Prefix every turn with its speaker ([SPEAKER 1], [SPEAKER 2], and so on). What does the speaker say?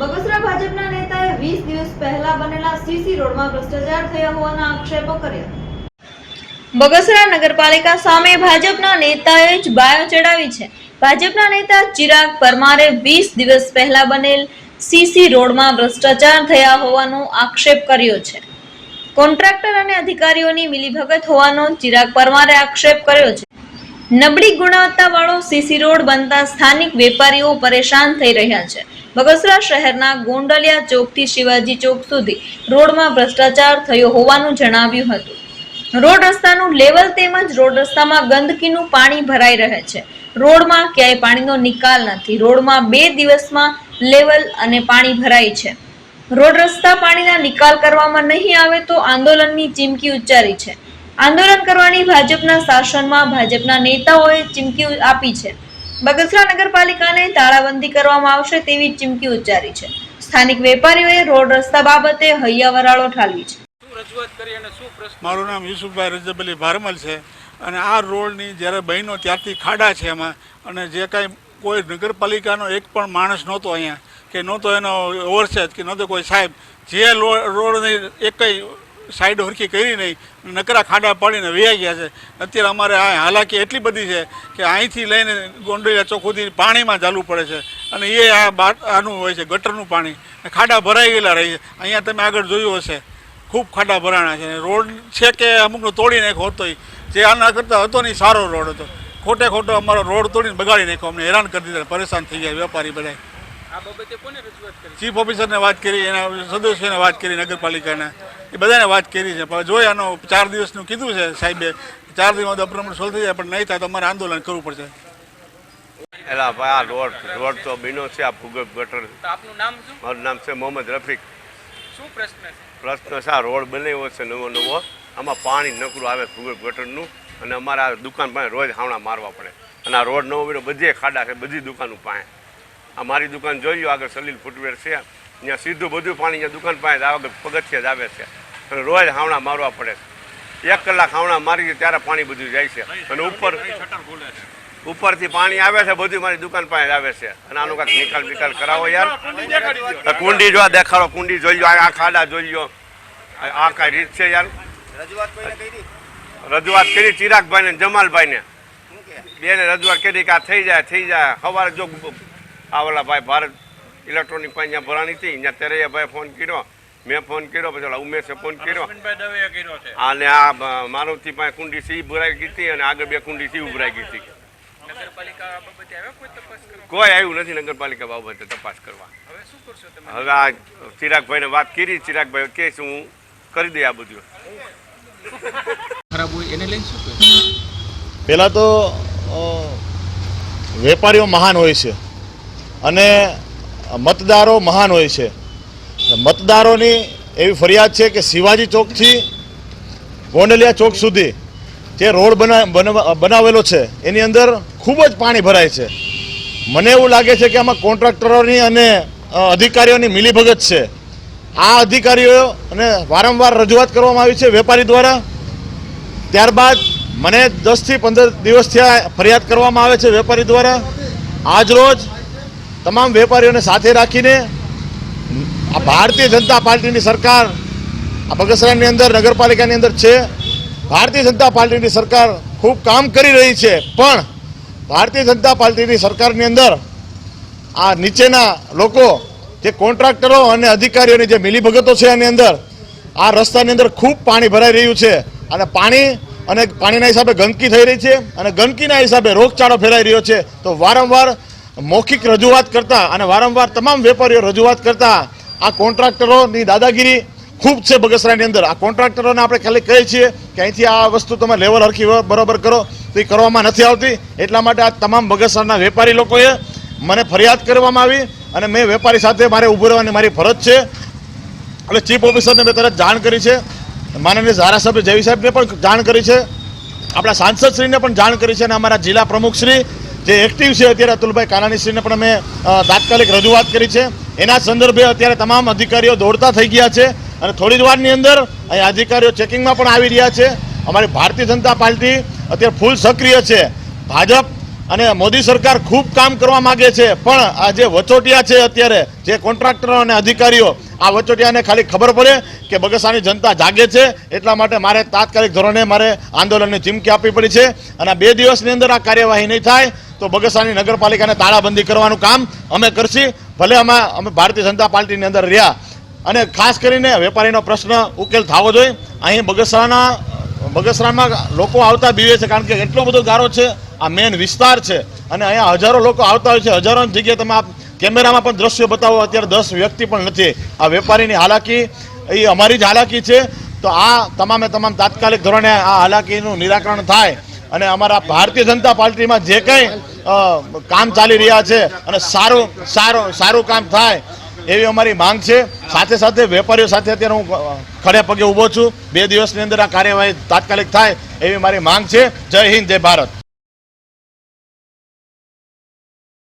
[SPEAKER 1] બગસરા ભાજપના નેતાએ 20 દિવસ પહેલા બનેલા સીસી રોડમાં ભ્રષ્ટાચાર થયા હોવાના આક્ષેપો કર્યા. બગસરા નગરપાલિકા સામે ભાજપના નેતાએ જ બાયો ચડાવી છે. ભાજપના નેતા ચિરાગ પરમારે 20 દિવસ પહેલા બનેલ સીસી રોડમાં ભ્રષ્ટાચાર થયા હોવાનો આક્ષેપ કર્યો છે. કોન્ટ્રાક્ટર અને અધિકારીઓની મિલીભગત હોવાનો ચિરાગ પરમારે આક્ષેપ કર્યો છે. નબળી ગુણવત્તાવાળો સીસી રોડ બનતા સ્થાનિક વેપારીઓ પરેશાન થઈ રહ્યા છે. બગસરા શહેરના ગોંડલિયા ચોકથી શિવાજી ચોક સુધી રોડમાં ભ્રષ્ટાચાર થયો હોવાનું જણાવ્યું હતું. રોડ રસ્તાનું લેવલ તેમજ રોડ રસ્તામાં ગંદકીનું પાણી ભરાઈ રહે છે. રોડમાં ક્યાંય પાણીનો નિકાલ નથી. રોડમાં બે દિવસમાં લેવલ અને પાણી ભરાય છે. રોડ રસ્તા પાણીના નિકાલ કરવામાં નહીં આવે તો આંદોલનની ચીમકી ઉચ્ચારી છે. આંદોલન કરવાની ભાજપના શાસનમાં ભાજપના નેતાઓએ ચીમકી આપી છે. બગસરા નગરપાલિકાને તાળાબંધી કરવામાં આવશે તેવી ચીમકી ઉચ્ચારી છે. સ્થાનિક વેપારીઓએ રોડ રસ્તા બાબતે હૈયાવરાળો ઠાલવી છે.
[SPEAKER 2] શું રજૂઆત કરી અને શું પ્રશ્ન?
[SPEAKER 3] મારું નામ યુસુફભાઈ રજબલી ભારમલ છે અને આ રોડની જ્યારે બહેનો ત્યારથી ખાડા છે એમાં અને જે કાંઈ કોઈ નગરપાલિકાનો એક પણ માણસ નહોતો અહીંયા કે નહોતો એનો ઓવરસેજ કે નહોતો કોઈ સાહેબ જે રોડની રોડની એકય સાઈડ હરખી કરી નહીં. નકરા ખાડા પાડીને વ્યાઈ ગયા છે. અત્યારે અમારે આ હાલાકી એટલી બધી છે કે અહીંથી લઈને ગોંડલિયા ચોક પાણીમાં ચાલવું પડે છે. અને એ આ આનું હોય છે, ગટરનું પાણી. ખાડા ભરાઈ ગયેલા રહે છે. અહીંયા તમે આગળ જોયું હશે. ખૂબ ખાડા ભરાણા છે. રોડ છે કે અમુકનો તોડી નાખ્યો હતો જે આના કરતાં હતો નહીં સારો રોડ હતો. ખોટે ખોટો અમારો રોડ તોડીને બગાડી નાખ્યો. અમને હેરાન કરી દીધા. પરેશાન થઈ ગયા વેપારી બધા
[SPEAKER 2] આ બાબતે કોને
[SPEAKER 3] ચીફ ઓફિસરને વાત કરી એના સદસ્યોને વાત કરી નગરપાલિકાના. એ બધાને વાત કરી છે. પણ જોઈએ આનો ચાર દિવસનું કીધું છે સાહેબે. ચાર દિવસમાં અપ્રમણ સોલ્વ થઈ જાય પણ નહીં થાય તો અમારે આંદોલન કરવું પડશે.
[SPEAKER 4] એલા ભાઈ આ રોડ રોડ તો બીનો છે આ ભૂગર્ભ ગટર.
[SPEAKER 2] આપનું નામ શું?
[SPEAKER 4] મારું નામ છે મોહમ્મદ રફીક.
[SPEAKER 2] શું પ્રશ્ન છે?
[SPEAKER 4] પ્રશ્ન છે આ રોડ બનાવ્યો છે નવો નવો. આમાં પાણી નકરું આવે ભૂગર્ભ ગટરનું અને અમારે આ દુકાન પાસે રોજ હાવણા મારવા પડે. અને આ રોડ નવો બીનો બધે ખાડા છે બધી દુકાનો પાસે. આ મારી દુકાન જોઈ લો આગળ સલીલ ફૂટવેર છે. ત્યાં સીધું બધું પાણી ત્યાં દુકાન પાસે આગળ પગથિયા જ આવે છે. અને રોજ હાવણા મારવા પડે છે. એક કલાક હાવણા મારી ત્યારે પાણી બધું જાય છે. અને ઉપર ઉપરથી પાણી આવે છે બધું મારી દુકાન પાસે આવે છે. અને આનો કાંઈક નિકાલ બિકાલ કરાવો યાર. કુંડી જો દેખાડો કુંડી જોઈ લો આ ખાડા જોઈ લો આ કઈ રીત છે યાર. રજૂઆત કરી? ચિરાગભાઈ ને જમાલભાઈ ને બેને રજૂઆત કરી કે આ થઈ જાય થઈ જાય. સવારે જો આ ઓલા ભાઈ ભારત ઇલેક્ટ્રોનિક પાસે જ્યાં ભરાણી હતી ત્યાં તેરૈયા ભાઈ ફોન કર્યો. મેં ફોન કર્યો પછી ઓલા ઉમેશે ફોન કર્યો. અને આ મારુતિ પાસે કુંડી સી ભરાઈ ગઈ હતી અને આગળ બે કુંડી સી ભરાઈ ગઈ હતી.
[SPEAKER 2] કોઈ તપાસ કરવા?
[SPEAKER 4] કોઈ આવ્યું નથી નગરપાલિકા બાબતે તપાસ કરવા.
[SPEAKER 2] હવે શું કરશો તમે?
[SPEAKER 4] આ ચિરાગભાઈને વાત કરી ચિરાગભાઈ કે છે હું કરી દઈ આ બધું.
[SPEAKER 2] ખરાબ હોય એને લઈને શું
[SPEAKER 5] પહેલાં તો વેપારીઓ મહાન હોય છે. અને મતદારો મહાન હોય છે. મતદારોની એવી ફરિયાદ છે કે શિવાજી ચોકથી ગોંડલિયા ચોક સુધી જે રોડ બના, બનવા- બનાવેલો છે, એની અંદર ખૂબ જ પાણી ભરાય છે. મને એવું લાગે છે કે આમાં કોન્ટ્રાક્ટરોની અને અધિકારીઓની મિલીભગત છે. આ અધિકારીઓ અને વારંવાર રજૂઆત કરવામાં આવી છે વેપારી દ્વારા. ત્યારબાદ મને દસથી પંદર દિવસથી આ ફરિયાદ કરવામાં આવે છે વેપારી દ્વારા. આજ રોજ તમામ વેપારીઓને સાથે રાખીને આ ભારતીય જનતા પાર્ટીની સરકાર આ બગસરાની અંદર, નગરપાલિકાની અંદર છે. ભારતીય જનતા પાર્ટીની સરકાર ખૂબ કામ કરી રહી છે, પણ ભારતીય જનતા પાર્ટીની સરકારની અંદર આ નીચેના લોકો, જે કોન્ટ્રાક્ટરો અને અધિકારીઓની જે મિલીભગતો છે એની અંદર, આ રસ્તાની અંદર ખૂબ પાણી ભરાઈ રહ્યું છે. અને પાણી અને પાણીના હિસાબે ગંદકી થઈ રહી છે અને ગંદકીના હિસાબે રોગચાળો ફેલાઈ રહ્યો છે. તો વારંવાર મૌખિક રજૂઆત કરતા અને વારંવાર તમામ વેપારીઓ રજૂઆત કરતા આ કોન્ટ્રાક્ટરોની દાદાગીરી ખૂબ છે બગસરાની અંદર. આ કોન્ટ્રાક્ટરોને આપણે ખાલી કહીએ છીએ કે અહીંથી આ વસ્તુ તમે લેવલ હરખી બરાબર કરો, તો એ કરવામાં નથી આવતી. એટલા માટે આ તમામ બગસરાના વેપારી લોકોએ મને ફરિયાદ કરવામાં આવી અને મેં વેપારી સાથે મારે ઊભું રહેવાની મારી ફરજ છે. એટલે ચીફ ઓફિસરને મેં તરત જાણ કરી છે. માનનીય ધારાસભ્ય જેવી સાહેબને પણ જાણ કરી છે. આપણા સાંસદશ્રીને પણ જાણ કરી છે અને અમારા જિલ્લા પ્રમુખશ્રી જે એક્ટિવ છે અત્યારે અતુલભાઈ કાનાણીશ્રીને પણ અમે તાત્કાલિક રજૂઆત કરી છે. એના સંદર્ભે અત્યારે તમામ અધિકારીઓ દોડતા થઈ ગયા છે અને થોડી જ વારની અંદર અહીં અધિકારીઓ ચેકિંગમાં પણ આવી રહ્યા છે. અમારી ભારતીય જનતા પાર્ટી અત્યારે ફૂલ સક્રિય છે. ભાજપ અને મોદી સરકાર ખૂબ કામ કરવા માગે છે. પણ આ જે વચોટિયા છે અત્યારે, જે કોન્ટ્રાક્ટરો અને અધિકારીઓ, આ વચોટિયાને ખાલી ખબર પડે કે બગસાની જનતા જાગે છે. એટલા માટે મારે તાત્કાલિક ધોરણે મારે આંદોલનની ચીમકી આપવી પડી છે. અને બે દિવસની અંદર આ કાર્યવાહી નહીં થાય. તો બગસાની નગરપાલિકાને તાળાબંધી કરવાનું કામ અમે કરશી. ભલે અમે અમે ભારતીય જનતા પાર્ટીની અંદર રહ્યા. અને ખાસ કરીને વેપારીનો પ્રશ્ન ઉકેલ થવો જોઈએ. અહીં બગસરાના, બગસરામાં લોકો આવતા બીવે છે કારણ કે એટલો બધો ગારો છે, આ મેન વિસ્તાર છે. અને અહીંયા હજારો લોકો આવતા હોય છે. હજારોની જગ્યાએ તમે આ કેમેરામાં પણ દ્રશ્યો બતાવો. અત્યારે દસ વ્યક્તિ પણ નથી. આ વેપારીની હાલાકી, એ અમારી જ હાલાકી છે. તો આ તમામે તમામ તાત્કાલિક ધોરણે આ હાલાકીનું નિરાકરણ થાય. અને અમારા ભારતીય જનતા પાર્ટીમાં જે કંઈ કામ ચાલી રહ્યા છે અને સારું સારું સારું કામ થાય એવી અમારી માંગ છે. સાથે સાથે વેપારીઓ સાથે અત્યારે હું ખડે પગે ઊભો છું. બે દિવસની અંદર આ કાર્યવાહી તાત્કાલિક થાય એવી મારી માંગ છે. જય હિન્દ, જય ભારત.